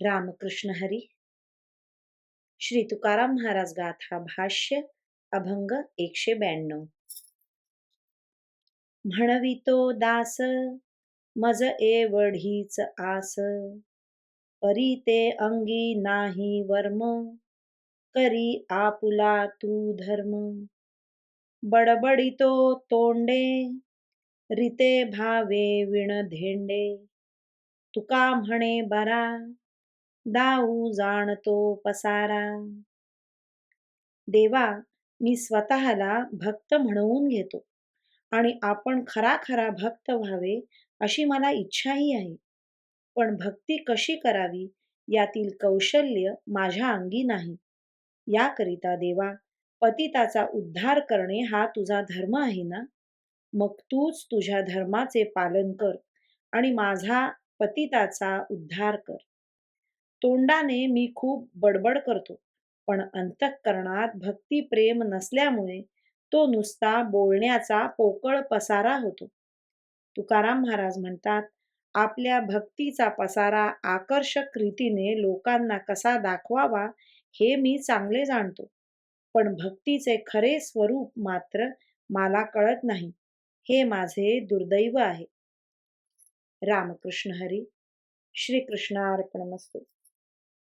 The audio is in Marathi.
रामकृष्ण हरी। श्री तुकाराम महाराज गाथा भाष्य अभंग एकशे ब्याण्णव। म्हणवितो दास मज एवढीच आस। परी ते अंगी नाही वर्म करी आपुला तू धर्म। बडबडितो तोंडे रिते भावे विण धेंडे तुका म्हणे बरा दाऊ जाणतो पसारा. देवा मी स्वतःला भक्त म्हणवून घेतो आणि आपण खरा खरा भक्त व्हावे अशी मला इच्छाही आहे. पण भक्ती कशी करावी यातील कौशल्य माझ्या अंगी नाही. याकरिता देवा पतिताचा उद्धार करणे हा तुझा धर्म आहे ना? मग तूच तुझ्या धर्माचे पालन कर आणि माझा पतिताचा उद्धार कर. तोंडाने मी खूप बडबड करतो. पण अंतःकरणात भक्ती प्रेम नसल्यामुळे तो नुसता बोलण्याचा पोकळ पसारा होतो. तुकाराम महाराज म्हणतात आपल्या भक्तीचा पसारा आकर्षक रीतीने लोकांना कसा दाखवावा हे मी चांगले जाणतो. पण भक्तीचे खरे स्वरूप मात्र मला कळत नाही. हे माझे दुर्दैव आहे. रामकृष्ण हरी श्रीकृष्णार्पणमस्तू.